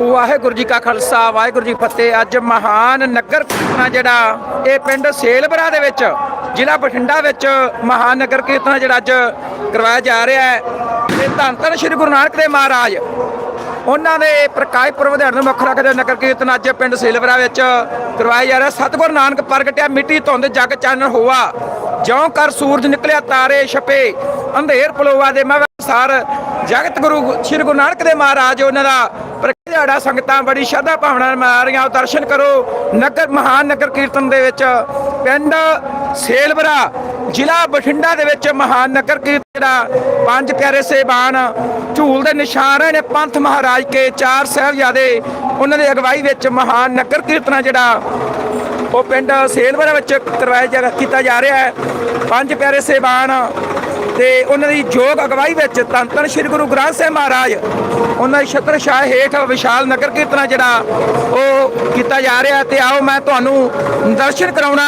ਵਾਹਿਗੁਰੂ ਜੀ ਕਾ ਖਾਲਸਾ, ਵਾਹਿਗੁਰੂ ਜੀ ਫਤਿਹ। ਅੱਜ ਮਹਾਨ ਨਗਰ ਕੀਰਤਨ ਜਿਹੜਾ, ਇਹ ਪਿੰਡ ਸੇਲਬਰਾ ਦੇ ਵਿੱਚ, ਜ਼ਿਲ੍ਹਾ ਬਠਿੰਡਾ ਵਿੱਚ ਮਹਾਨ ਨਗਰ ਕੀਰਤਨ ਜਿਹੜਾ ਅੱਜ ਕਰਵਾਇਆ ਜਾ ਰਿਹਾ ਹੈ। ਤੇ ਧੰਨ ਧੰਨ ਸ੍ਰੀ ਗੁਰੂ ਨਾਨਕ ਦੇਵ ਮਹਾਰਾਜ। ਉਹਨਾਂ ਦੇ ਪ੍ਰਕਾਸ਼ ਪੁਰਬ ਦਿਹਾੜੇ ਨੂੰ ਮੁੱਖ ਰੱਖਦੇ ਹੋਏ ਨਗਰ ਕੀਰਤਨ ਅੱਜ ਪਿੰਡ ਸੇਲਵਰਾ ਵਿੱਚ ਕਰਵਾਇਆ ਜਾ ਰਿਹਾ। ਸਤਿਗੁਰੂ ਨਾਨਕ ਪ੍ਰਗਟਿਆ ਮਿੱਟੀ ਧੁੰਦ, ਜਗ ਚਾਨਣ ਹੋਵਾ ਜਿਉਂ ਕਰ ਸੂਰਜ ਨਿਕਲਿਆ, ਤਾਰੇ ਛਪੇ। ਅੰਧੇਰ ਪਲੋਵਾ ਦੇ ਮਹਿ ਸਾਰ ਜਗਤ ਗੁਰੂ ਸ੍ਰੀ ਗੁਰੂ ਨਾਨਕ ਦੇਵ ਮਹਾਰਾਜ, ਉਹਨਾਂ ਦਾ ਪ੍ਰਗਟ ਸੰਗਤਾਂ ਬੜੀ ਸ਼ਰਧਾ ਭਾਵਨਾ ਨਾਲ ਮਨਾ ਰਹੀਆਂ। ਦਰਸ਼ਨ ਕਰੋ ਨਗਰ, ਮਹਾਨ ਨਗਰ ਕੀਰਤਨ ਦੇ ਵਿੱਚ। ਪਿੰਡ ਸੇਲਵਰਾ ਜ਼ਿਲ੍ਹਾ ਬਠਿੰਡਾ ਦੇ ਵਿੱਚ ਮਹਾਨ ਨਗਰ ਕੀਰਤਨ ਜਿਹੜਾ ਪੰਜ ਪਿਆਰੇ ਸੇਬਾਨ ਝੂਲ ਦੇ ਨਿਸ਼ਾਨ ਰਹੇ ਨੇ ਪੰਥ ਮਹਾਰਾਜ ਕੇ ਚਾਰ ਸਾਹਿਬਜ਼ਾਦੇ, ਉਹਨਾਂ ਦੀ ਅਗਵਾਈ ਵਿੱਚ ਮਹਾਨ ਨਗਰ ਕੀਰਤਨ ਜਿਹੜਾ ਉਹ ਪਿੰਡ ਸੇਲਵਰਾ ਵਿੱਚ ਕਰਵਾਇਆ ਜਾ ਕੀਤਾ ਜਾ ਰਿਹਾ ਹੈ। ਪੰਜ ਪਿਆਰੇ ਸੇਬਾਨ ਤੇ ਉਹਨਾਂ ਦੀ ਯੋਗ ਅਗਵਾਈ ਵਿੱਚ ਧੰਨ ਧੰਨ ਸ੍ਰੀ ਗੁਰੂ ਗ੍ਰੰਥ ਸਾਹਿਬ ਮਹਾਰਾਜ, ਉਹਨਾਂ ਦੀ ਛਤਰ ਛਾਇਆ ਹੇਠ ਵਿਸ਼ਾਲ ਨਗਰ ਕੀਰਤਨ ਜਿਹੜਾ ਉਹ ਕੀਤਾ ਜਾ ਰਿਹਾ ਤੇ ਆਓ ਮੈਂ ਤੁਹਾਨੂੰ ਦਰਸ਼ਨ ਕਰਾਉਣਾ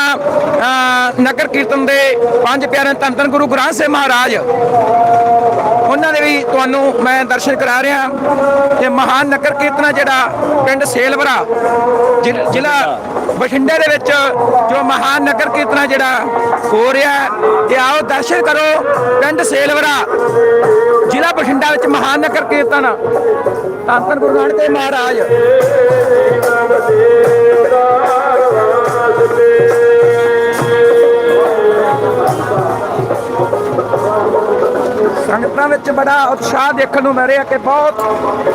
ਨਗਰ ਕੀਰਤਨ ਦੇ ਪੰਜ ਪਿਆਰੇ ਧੰਨ ਧੰਨ ਗੁਰੂ ਗ੍ਰੰਥ ਸਾਹਿਬ ਮਹਾਰਾਜ। ਉਹਨਾਂ ਦੇ ਵੀ ਤੁਹਾਨੂੰ ਮੈਂ ਦਰਸ਼ਨ ਕਰਾ ਰਿਹਾ। ਤੇ ਮਹਾਨ ਨਗਰ ਕੀਰਤਨ ਜਿਹੜਾ ਪਿੰਡ ਸੇਲਵਰਾ ਜ਼ਿਲ- ਜ਼ਿਲ੍ਹਾ ਬਠਿੰਡੇ ਦੇ ਵਿੱਚ ਜੋ ਮਹਾਨ ਨਗਰ ਕੀਰਤਨ ਆ ਜਿਹੜਾ ਹੋ ਰਿਹਾ ਹੈ, ਤੇ ਆਓ ਦਰਸ਼ਨ ਕਰੋ ਪਿੰਡ ਸੇਲਵਰਾ। ਜ਼ਿਲ੍ਹਾ ਬਠਿੰਡਾ ਵਿੱਚ ਮਹਾਨ ਨਗਰ ਕੀਰਤਨ ਧੰਨ ਧੰਨ ਗੁਰੂ ਨਾਨਕ ਦੇਵ ਮਹਾਰਾਜ। ਵਿੱਚ ਬੜਾ ਉਤਸ਼ਾਹ ਦੇਖਣ ਨੂੰ ਮਿਲ ਰਿਹਾ ਕਿ ਬਹੁਤ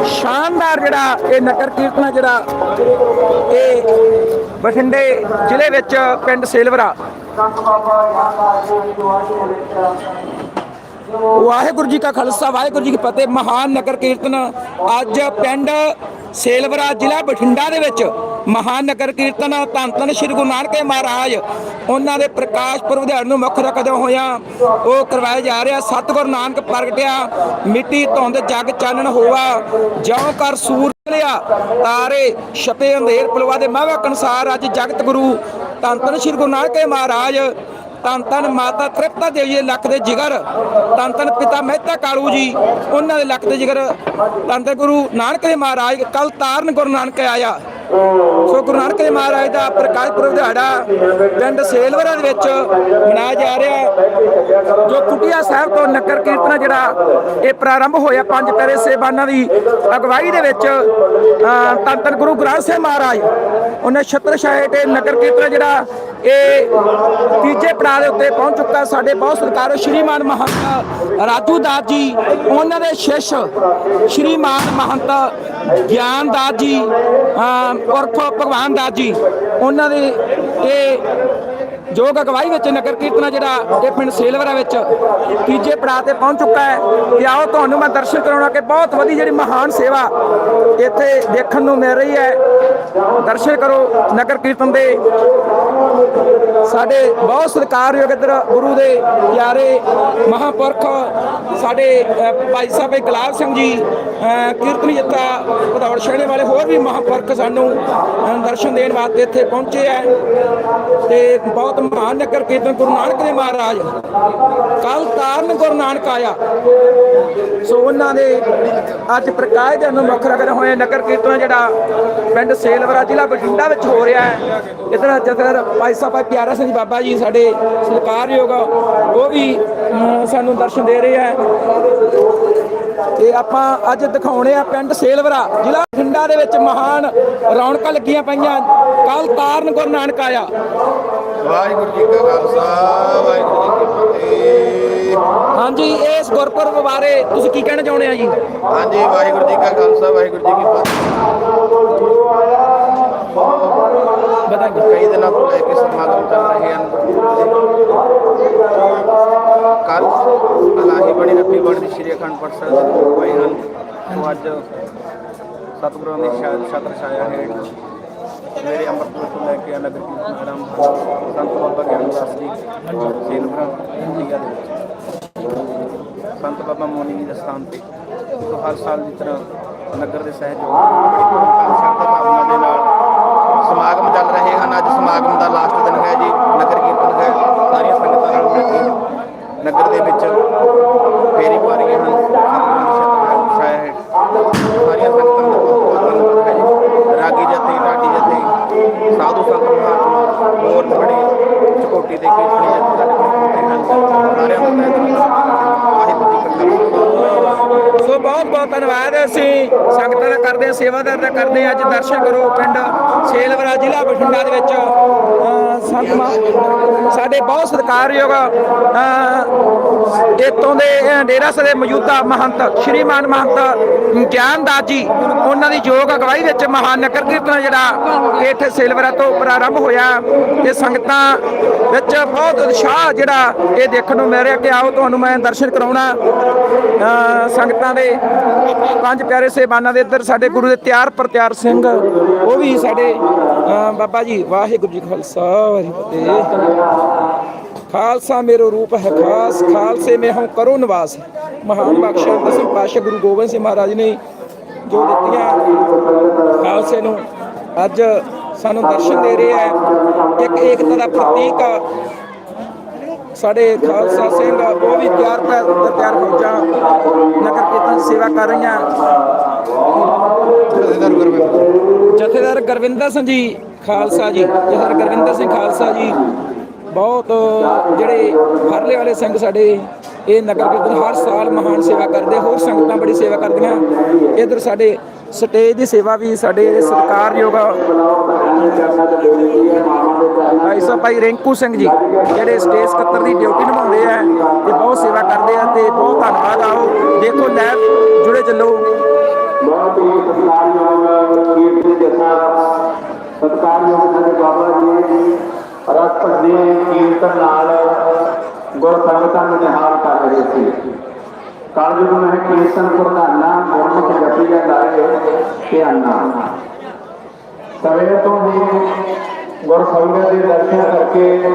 ਸ਼ਾਨਦਾਰ ਜਿਹੜਾ ਇਹ ਨਗਰ ਕੀਰਤਨ ਆ ਜਿਹੜਾ ਇਹ ਬਠਿੰਡੇ ਜ਼ਿਲ੍ਹੇ ਵਿੱਚ ਪਿੰਡ ਸੇਲਵਰਾ ਵਾਹਿਗੁਰੂ ਜੀ ਕਾ ਖਾਲਸਾ, ਵਾਹਿਗੁਰੂ ਜੀ ਕੀ ਫਤਿਹ। ਮਹਾਨ ਨਗਰ ਕੀਰਤਨ ਅੱਜ ਪਿੰਡ ਸੇਲਵਰਾ ਜ਼ਿਲ੍ਹਾ ਬਠਿੰਡਾ ਦੇ ਵਿੱਚ ਮਹਾਨ ਨਗਰ ਕੀਰਤਨ ਧੰਨ ਧੰਨ ਸ੍ਰੀ ਗੁਰੂ ਨਾਨਕ ਦੇਵ ਮਹਾਰਾਜ ਉਹਨਾਂ ਦੇ ਪ੍ਰਕਾਸ਼ ਪੁਰਬ ਦਿਹਾੜੇ ਨੂੰ ਮੁੱਖ ਰੱਖਦੇ ਹੋਇਆ ਉਹ ਕਰਵਾਇਆ ਜਾ ਰਿਹਾ। ਸਤਿਗੁਰੂ ਨਾਨਕ ਪ੍ਰਗਟਿਆ, ਮਿੱਟੀ ਧੁੰਦ ਜਗ ਚਾਨਣ ਹੋਵਾ ਜਿਉਂ ਕਰ ਸੂਰ ਨਿਕਲਿਆ ਤਾਰੇ ਛਪੇ ਅੰਧੇਰ ਪਲਵਾ ਦੇ ਮਹਿਵਕ ਅਨੁਸਾਰ ਅੱਜ ਜਗਤ ਗੁਰੂ ਧੰਨ ਧੰਨ ਸ੍ਰੀ ਗੁਰੂ ਨਾਨਕ ਦੇਵ ਮਹਾਰਾਜ ਧੰਨ ਧੰਨ ਮਾਤਾ ਤ੍ਰਿਪਤਾ ਦੇਵੀ ਦੇ ਲੱਖ ਦੇ ਜਿਗਰ। ਧੰਨ ਧੰਨ ਪਿਤਾ ਮਹਿਤਾ ਕਾਲੂ ਜੀ, ਉਹਨਾਂ ਦੇ ਲੱਖ ਦੇ ਜਿਗਰ। ਧੰਨ ਧੰਨ ਗੁਰੂ ਨਾਨਕ ਦੇ ਮਹਾਰਾਜ ਕੱਲ ਤਾਰਨ ਗੁਰੂ ਨਾਨਕ ਆਇਆ। ਸੋ ਗੁਰੂ ਨਾਨਕ ਦੇਵ ਮਹਾਰਾਜ ਦਾ ਪ੍ਰਕਾਸ਼ ਪੁਰਬ ਦਿਹਾੜਾ ਪਿੰਡ ਸੇਲਵਰਾ ਦੇ ਵਿੱਚ ਮਨਾਇਆ ਜਾ ਰਿਹਾ ਜੋ ਕੁਟਿਆ ਸਾਹਿਬ ਤੋਂ ਨਗਰ ਕੀਰਤਨ ਜਿਹੜਾ, ਇਹ ਪ੍ਰਾਰੰਭ ਹੋਇਆ ਪੰਜ ਪਿਆਰੇ ਸੇਬਾਨਾਂ ਦੀ ਅਗਵਾਈ ਦੇ ਵਿੱਚ। ਤਨ ਧੰਨ ਗੁਰੂ ਗ੍ਰੰਥ ਸਾਹਿਬ ਮਹਾਰਾਜ, ਉਹਨੇ ਛਤਰ ਛਾਏ ਤੇ ਨਗਰ ਕੀਰਤਨ ਜਿਹੜਾ, ਇਹ ਤੀਜੇ ਪੜਾਅ ਦੇ ਉੱਤੇ ਪਹੁੰਚ ਚੁੱਕਾ। ਸਾਡੇ ਬਹੁਤ ਸਰਕਾਰ ਸ਼੍ਰੀਮਾਨ ਮਹੰਤ ਰਾਜੂ ਦਾਸ ਜੀ, ਉਹਨਾਂ ਦੇ ਸ਼ਿਸ਼ ਸ਼੍ਰੀਮਾਨ ਮਹੰਤ ਗਿਆਨ ਦਾਸ ਜੀ ਉਰਫ ਭਗਵਾਨ ਦਾਸ ਜੀ ਉਹਨਾਂ ਦੇ ਇਹ ਜੋਗ ਅਗਵਾਈ ਵਿੱਚ ਨਗਰ ਕੀਰਤਨ ਜਿਹੜਾ ਇਹ ਪਿੰਡ ਸੇਲਵਰਾ ਵਿੱਚ ਤੀਜੇ ਪੜਾਅ ਤੇ ਪਹੁੰਚ ਚੁੱਕਾ ਹੈ। ਤੇ ਆਓ ਤੁਹਾਨੂੰ ਮੈਂ ਦਰਸ਼ਨ ਕਰਾਉਣਾ ਕਿ ਬਹੁਤ ਵਧੀਆ ਜਿਹੜੀ ਮਹਾਨ ਸੇਵਾ ਇੱਥੇ ਦੇਖਣ ਨੂੰ ਮਿਲ ਰਹੀ ਹੈ। ਦਰਸ਼ਨ ਕਰੋ ਨਗਰ ਕੀਰਤਨ ਦੇ। ਸਾਡੇ ਬਹੁਤ ਸਤਿਕਾਰਯੋਗ ਇੱਧਰ ਗੁਰੂ ਦੇ ਪਿਆਰੇ ਮਹਾਂਪੁਰਖ ਸਾਡੇ ਭਾਈ ਸਾਹਿਬ ਗੁਲਾਬ ਸਿੰਘ ਜੀ ਅ, ਕੀਰਤਨ ਜੱਤਾ ਭਦੌੜ ਸ਼ਹਿਣੇ ਵਾਲੇ ਹੋਰ ਵੀ ਮਹਾਂਪੁਰਖ ਸਾਨੂੰ ਦਰਸ਼ਨ ਦੇਣ ਵਾਸਤੇ ਇੱਥੇ ਪਹੁੰਚੇ ਹੈ। ਤੇ ਬਹੁਤ ਮਹਾਨ ਨਗਰ ਕੀਰਤਨ ਗੁਰੂ ਨਾਨਕ ਦੇਵ ਮਹਾਰਾਜ। ਕੱਲ ਤਾਰਨ ਗੁਰੂ ਨਾਨਕ ਆਇਆ। ਸੋ ਉਹਨਾਂ ਦੇ ਅੱਜ ਪ੍ਰਕਾਸ਼ ਦੇ ਨੂੰ ਮੁੱਖ ਰਗਰ ਹੋਏ ਨਗਰ ਕੀਰਤਨ ਜਿਹੜਾ ਪਿੰਡ ਸੇਲਵਰਾ ਜ਼ਿਲ੍ਹਾ ਬਠਿੰਡਾ ਵਿੱਚ ਹੋ ਰਿਹਾ ਹੈ। ਇਧਰ ਜਥੇਦਾਰ ਭਾਈ ਸਾਹਿਬ, ਭਾਈ ਪਿਆਰਾ ਸਿੰਘ ਬਾਬਾ ਜੀ ਸਾਡੇ ਸਤਿਕਾਰਯੋਗ ਉਹ ਵੀ ਸਾਨੂੰ ਦਰਸ਼ਨ ਦੇ ਰਹੇ ਹੈ ਤੇ ਆਪਾਂ ਅੱਜ ਦਿਖਾਉਣੇ ਆ ਪਿੰਡ ਸੇਲਵਰਾ, ਜ਼ਿਲ੍ਹਾ ਬਠਿੰਡਾ ਦੇ ਵਿੱਚ ਮਹਾਨ ਰੌਣਕਾਂ ਲੱਗੀਆਂ ਪਈਆਂ। ਕੱਲ ਤਾਰਨ ਗੁਰੂ ਨਾਨਕ ਆਇਆ। ਵਾਹਿਗੁਰੂ ਜੀ ਕਾ ਖਾਲਸਾ ਵਾਹਿਗੁਰੂ ਜੀ ਕੀ ਫਤਿਹ। ਹਾਂਜੀ ਇਸ ਗੁਰਪੁਰਬ ਬਾਰੇ ਤੁਸੀਂ ਕੀ ਕਹਿਣਾ ਚਾਹੁੰਦੇ ਆ ਜੀ? ਹਾਂਜੀ ਵਾਹਿਗੁਰੂ ਜੀ ਕਾ ਖਾਲਸਾ ਵਾਹਿਗੁਰੂ ਜੀ ਕੀ ਫਤਿਹ। ਬਤਾਈਏ ਕਈ ਦਿਨਾਂ ਤੋਂ ਲੈ ਕੇ ਸਮਾਗਮ ਚੱਲ ਰਹੇ ਹਨ। ਕੱਲ ਅਲਾਹੀ ਬਣੀ ਰੱਬੀ ਬਣੀ ਸ੍ਰੀ ਅਖੰਡ ਪਾਠ ਸਾਹਿਬ ਦੇ ਪਏ ਹਨ। ਅੱਜ ਸਤਿਗੁਰਾਂ ਦੀ ਸ਼ਾਇਦ ਛਤਰ ਛਾਇਆ ਹੇਠ ਮੇਰੇ ਅੰਮ੍ਰਿਤਸਰ ਤੋਂ ਲੈ ਕੇ ਨਗਰ ਕੀਰਤਨ ਆਰੰਭ ਸੰਤ ਬਾਬਾ ਗਿਆਨਦਾਸ ਜੀ ਸੇਨਪੁਰਾ ਇੰਡੀਆ ਦੇ ਵਿੱਚ ਸੰਤ ਬਾਬਾ ਮੋਨੀ ਜੀ ਦੇ ਸਥਾਨ ਤੇ। ਤੋਂ ਹਰ ਸਾਲ ਦੀ ਤਰ੍ਹਾਂ ਨਗਰ ਦੇ ਸਹਿਯੋਗ ਬੜੀ ਭਾਵਨਾ ਦੇ ਨਾਲ ਸਮਾਗਮ ਚੱਲ ਰਹੇ ਹਨ। ਅੱਜ ਸਮਾਗਮ ਦਾ ਲਾਸਟ ਦਿਨ ਹੈ ਜੀ ਨਗਰ ਕੀਰਤਨ ਹੈ ਸਾਰੀਆਂ ਸੰਗਤਾਂ ਨਾਲ ਮਿਲ ਕੇ ਨਗਰ ਦੇ ਵਿੱਚ ਫੇਰੀ ਪਾ ਰਹੀਆਂ ਹਨ ਸਤਿਗੁਰਾਂ ਦੀ ਸ਼ਰਨ ਛਾਇਆ ਹੈ ਸਾਰੀਆਂ ਸੰਗਤਾਂ ਦਾ ਬਹੁਤ ਬਹੁਤ ਧੰਨਵਾਦ ਹੈ ਧੰਨਵਾਦ ਅਸੀਂ ਸੰਗਤਾਂ ਦਾ ਕਰਦੇ ਹਾਂ ਸੇਵਾਦਾਰ ਦਾ ਕਰਦੇ ਹਾਂ। ਅੱਜ ਦਰਸ਼ਨ ਕਰੋ ਪਿੰਡ ਸੇਲਵਰਾ ਜ਼ਿਲ੍ਹਾ ਬਠਿੰਡਾ ਦੇ ਵਿੱਚ। ਸੰਤ ਸਾਡੇ ਬਹੁਤ ਸਤਿਕਾਰਯੋਗ, ਅਹ ਇੱਥੋਂ ਦੇ ਡੇਰਾ ਸਦੇ ਮੌਜੂਦਾ ਮਹੰਤ, ਸ਼੍ਰੀਮਾਨ ਮਹੰਤ ਗਿਆਨਦਾਸ ਜੀ, ਉਹਨਾਂ ਦੀ ਯੋਗ ਅਗਵਾਈ ਵਿੱਚ ਮਹਾਨ ਨਗਰ ਕੀਰਤਨ ਜਿਹੜਾ ਇੱਥੇ ਸੇਲਵਰਾ ਤੋਂ ਪ੍ਰਾਰੰਭ ਹੋਇਆ। ਤੇ ਸੰਗਤਾਂ ਵਿੱਚ ਬਹੁਤ ਉਤਸ਼ਾਹ ਜਿਹੜਾ ਇਹ ਦੇਖਣ ਨੂੰ ਮਿਲ ਰਿਹਾ ਕਿ ਆਓ ਤੁਹਾਨੂੰ ਮੈਂ ਦਰਸ਼ਨ ਕਰਾਉਣਾ। ਸੰਗਤਾਂ ਦੇ ਪੰਜ ਪਿਆਰੇ ਸੇਬਾਨਾਂ ਦੇ ਇੱਧਰ ਸਾਡੇ ਗੁਰੂ ਦੇ ਤਿਆਰ ਪ੍ਰਤਿਆਰ ਸਿੰਘ, ਉਹ ਵੀ ਸਾਡੇ ਬਾਬਾ ਜੀ, ਵਾਹਿਗੁਰੂ ਜੀ ਖਾਲਸਾ, ਵਾਹਿਗੁਰੂ ਜੀ ਖਾਲਸਾ ਮੇਰੋ ਰੂਪ ਹੈ ਖਾਸ, ਖਾਲਸੇ ਮੈਂ ਹਉ ਕਰੋ ਨਿਵਾਸ। ਮਹਾਨ ਬਖਸ਼ਿਆ, ਦਸਮ ਪਾਤਸ਼ਾਹ ਗੁਰੂ ਗੋਬਿੰਦ ਸਿੰਘ ਮਹਾਰਾਜ ਨੇ ਜੋ ਦਿੱਤੀਆਂ ਖਾਲਸੇ ਨੂੰ। ਅੱਜ ਸਾਨੂੰ ਦਰਸ਼ਨ ਦੇ ਰਿਹਾ ਹੈ। ਇੱਕ ਏਕਤਾ ਦਾ ਪ੍ਰਤੀਕ ਸਾਡੇ ਖਾਲਸਾ ਸਿੰਘ ਉਹ ਵੀ ਤਿਆਰ ਪੈ ਤਿਆਰ ਫੌਜਾਂ ਨਗਰ ਕੀਰਤਨ ਸੇਵਾ ਕਰ ਰਹੀਆਂ। ਜਥੇਦਾਰ ਗੁਰਵਿੰਦਰ ਸਿੰਘ। ਜੀ ਖਾਲਸਾ ਜੀ। ਜਥੇਦਾਰ ਗੁਰਵਿੰਦਰ ਸਿੰਘ ਖਾਲਸਾ ਜੀ ਬਹੁਤ ਜਿਹੜੇ ਫਰਲੇ ਵਾਲੇ ਸਿੰਘ ਸਾਡੇ ਇਹ ਨਗਰ ਕੀਰਤਨ ਹਰ ਸਾਲ ਮਹਾਨ ਸੇਵਾ ਕਰਦੇ ਹੋਰ ਸੰਗਤਾਂ ਬੜੀ ਸੇਵਾ ਕਰਦੀਆਂ। ਇਧਰ ਸਾਡੇ ਸਟੇਜ ਦੀ ਸੇਵਾ ਵੀ ਸਾਡੇ ਸਤਿਕਾਰਯੋਗ ਭਾਈ ਸਾਹਿਬ, ਭਾਈ ਰਿੰਕੂ ਸਿੰਘ ਜੀ, ਜਿਹੜੇ ਸਟੇਜ ਸਕੱਤਰ ਦੀ ਡਿਊਟੀ ਨਿਭਾਉਂਦੇ ਆ, ਤੇ ਬਹੁਤ ਸੇਵਾ ਕਰਦੇ ਆ ਤੇ ਬਹੁਤ ਧੰਨਵਾਦ ਆਓ ਦੇਖੋ ਲੈਬ ਜੁੜੇ ਚੱਲੋ। ਬਹੁਤ ਹੀ ਸਤਿਕਾਰਯੋਗ ਕੀਰਤਨ ਜਥਾ ਸਤਿਕਾਰਯੋਗ ਸਾਡੇ ਬਾਬਾ ਜੀ, ਰਸ ਭੰਦੇ ਕੀਰਤਨ ਨਾਲ ਗੁਰ ਸੰਗਤਾਂ ਨੂੰ ਨਿਹਾਲ ਕਰ ਰਹੇ ਸੀ। ਕਾਲਜ ਨੂੰ ਮੈਂ ਕੀਰਤਨ ਪ੍ਰਧਾਨਾ ਗੁਰਮੁਖ ਜਪੀ ਦਾ ਲਾਏ ਧਿਆਨਾ ਸਵੇਰ ਤੋਂ ਹੀ ਗੁਰ ਸੰਗਤ ਦੇ ਦਰਸ਼ਨ ਕਰਕੇ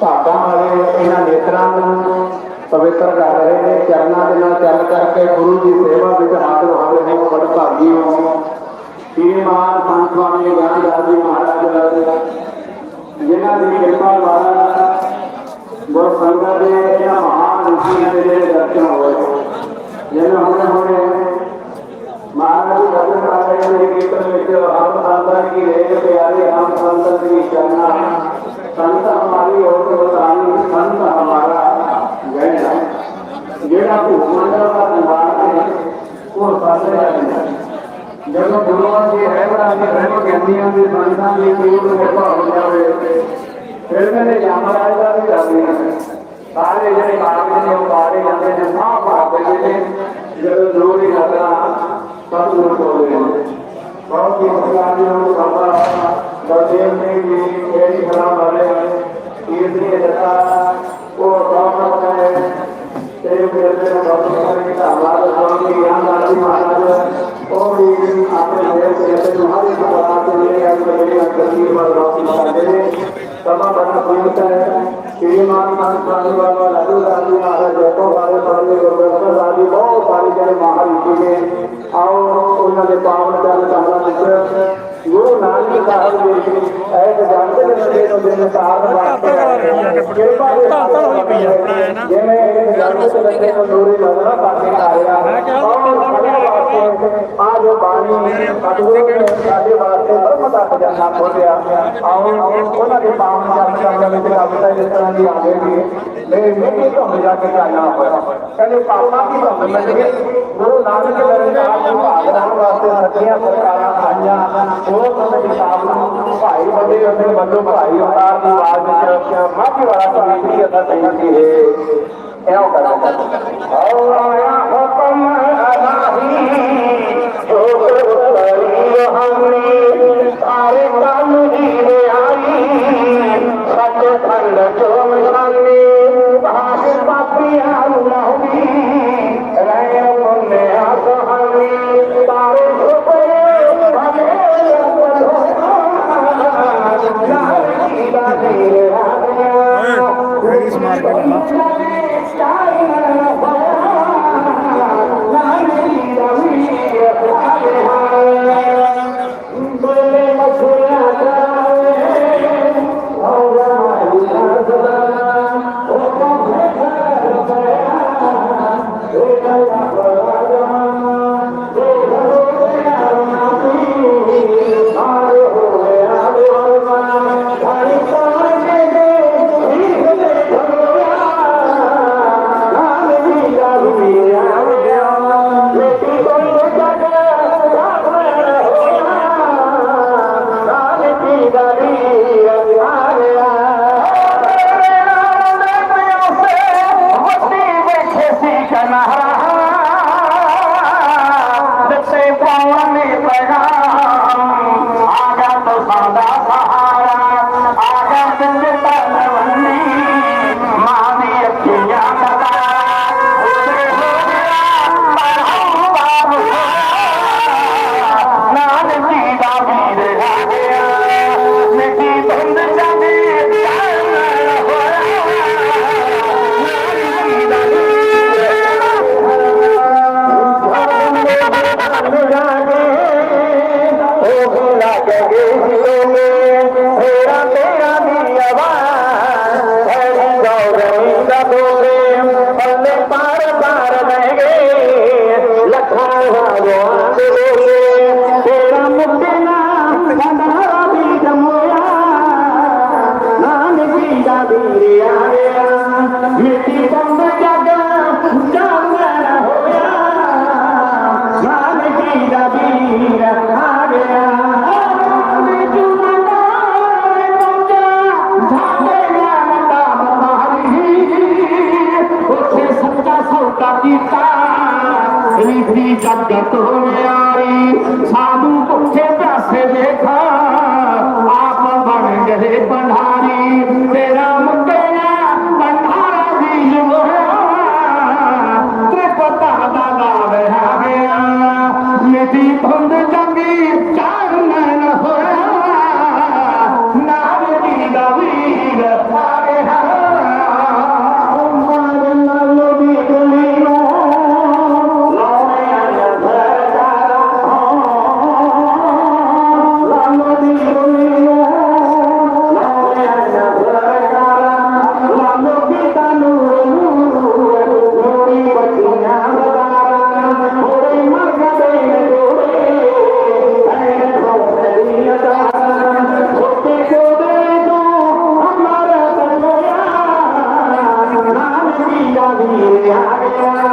ਭਾਗਾਂ ਵਾਲੇ ਇਹਨਾਂ ਨੇਤਰਾਂ ਨੂੰ ਪਵਿੱਤਰ ਕਰ ਰਹੇ ਨੇ ਚਰਨਾਂ ਦੇ ਨਾਲ ਚੱਲ ਕਰਕੇ ਗੁਰੂ ਦੀ ਸੇਵਾ ਵਿੱਚ ਹਾਜ਼ਰ ਹੋ ਰਹੇ ਹੋ ਬੜ ਭਾਗੀ ਹੋ ਸ਼੍ਰੀਮਾਨ ਸੰਤ ਸਵਾਮੀ ਗਿਆਨਦਾਸ ਜੀ ਮਹਾਰਾਜ ਜਿਨ੍ਹਾਂ ਦੀ ਕਿਰਪਾ ਦੁਆਰਾ ਗੁਰ ਸੰਗਤ ਦੇ ਇਹਨਾਂ ਮਹਾਨ ਰਿਸ਼ੀਆਂ ਦੇ ਜਿਹੜੇ ਦਰਸ਼ਨ ਹੋਏ ਜਿਨ੍ਹਾਂ ਹੁਣੇ ਹੁਣੇ ਮਹਾਰਾਜ ਜੀ, ਦਰਸ਼ਨ ਨੇ ਕੀਰਤਨ ਵਿੱਚ ਹਮ ਸੰਤਾਂ ਕੀ ਰੇਤ ਪਿਆਰੇ ਹਮ ਸੰਤਾਂ ਦੀ ਚਰਨਾ ਸੰਤ ਹਮਾਰੀ ਔਰ ਬਤਾਨੀ ਸੰਤ ਹਮਾਰਾ ਗਹਿਣਾ। ਜਿਹੜਾ ਭੂਮੰਡਲ ਦਾ ਨਿਵਾਸ ਹੈ ਉਹ ਸਾਡੇ ਰਹਿੰਦਾ ਜਦੋਂ ਗੁਰੂਆਂ ਦੀ ਰਹਿਬਰਾਂ ਦੀ ਰਹਿਮ ਕਹਿੰਦੀਆਂ ਦੀ ਸੰਤਾਂ ਦੀ ਪੂਰਨ ਕਿਰਪਾ ਹੋ ਜਾਵੇ ਫਿਰ ਮੇਰੇ ਯਮਰਾਜ ਦਾ ਵੀ ਰਾਜੀ ਹੈ। ਸਾਰੇ ਜਿਹੜੇ ਕਾਗਜ਼ ਨੇ ਉਹ ਬਾਰੇ ਜਾਂਦੇ ਨੇ ਮਾਂ ਬਾਪ ਦੇ ਨੇ। ਜਦੋਂ ਜ਼ਰੂਰੀ ਲੱਗਦਾ ਸਭ ਨੂੰ ਕੋਲੇ ਨੇ। ਬਹੁਤ ਹੀ ਸਤਿਕਾਰਯੋਗ ਬਾਬਾ ਬਲਦੇਵ ਨੇ ਵੀ ਇਹ ਬੜਾ ਮਾਰੇ ਕੀਰਤਨੀ ਜਥਾ ਉਹ ਬਾਬਾ ਧੰਨ ਹੋਈ ਪਈ ਆਪਣਾ ਜਿਵੇਂ ਇਹ ਜਨਮ ਤੇ ਆ ਜੋ ਬਾਣੀ ਸਤਿਗੁਰੂ ਸਾਡੇ ਵਾਸਤੇ ਬ੍ਰਹਮ ਦਾ ਖਜ਼ਾਨਾ ਖੋਲਿਆ ਆਓ ਉਹਨਾਂ ਦੇ ਪਾਵਨ ਚਰਨ ਕਮਲਾਂ ਵਿੱਚ ਕਵਿਤਾ ਇਸ ਤਰ੍ਹਾਂ ਦੀ ਆਵੇਗੀ ਮੇਰੇ ਮੇਰੀ ਧੁੰਮ ਜਾ ਕੇ ਜਾਣਾ ਹੋਇਆ ਕਹਿੰਦੇ ਪਾਪਾਂ ਦੀ ਧੁੰਮ ਮਿਲ ਗਈ ਗੁਰੂ ਨਾਨਕ ਦੇਵ ਜੀ ਨੂੰ ਵਾਸਤੇ ਸੱਚੀਆਂ ਸਰਕਾਰਾਂ ਭਾਈ ਵੱਡੇ ਵੱਡੇ ਵੱਡੋ ਭਾਈ ਅਵਤਾਰ ਦੀ ਆਵਾਜ਼ ਵਿੱਚ ਮਾਝੀ ਵਾਲਾ ਕਵਿਤਰੀ ਅਦਾ ਤੈਨੂੰ ਹੈ। ਐਉਂ ਕਰਦਾ ਔਰ ਆਇਆ ਹੁਕਮ ਅਲਾਹੀ আগে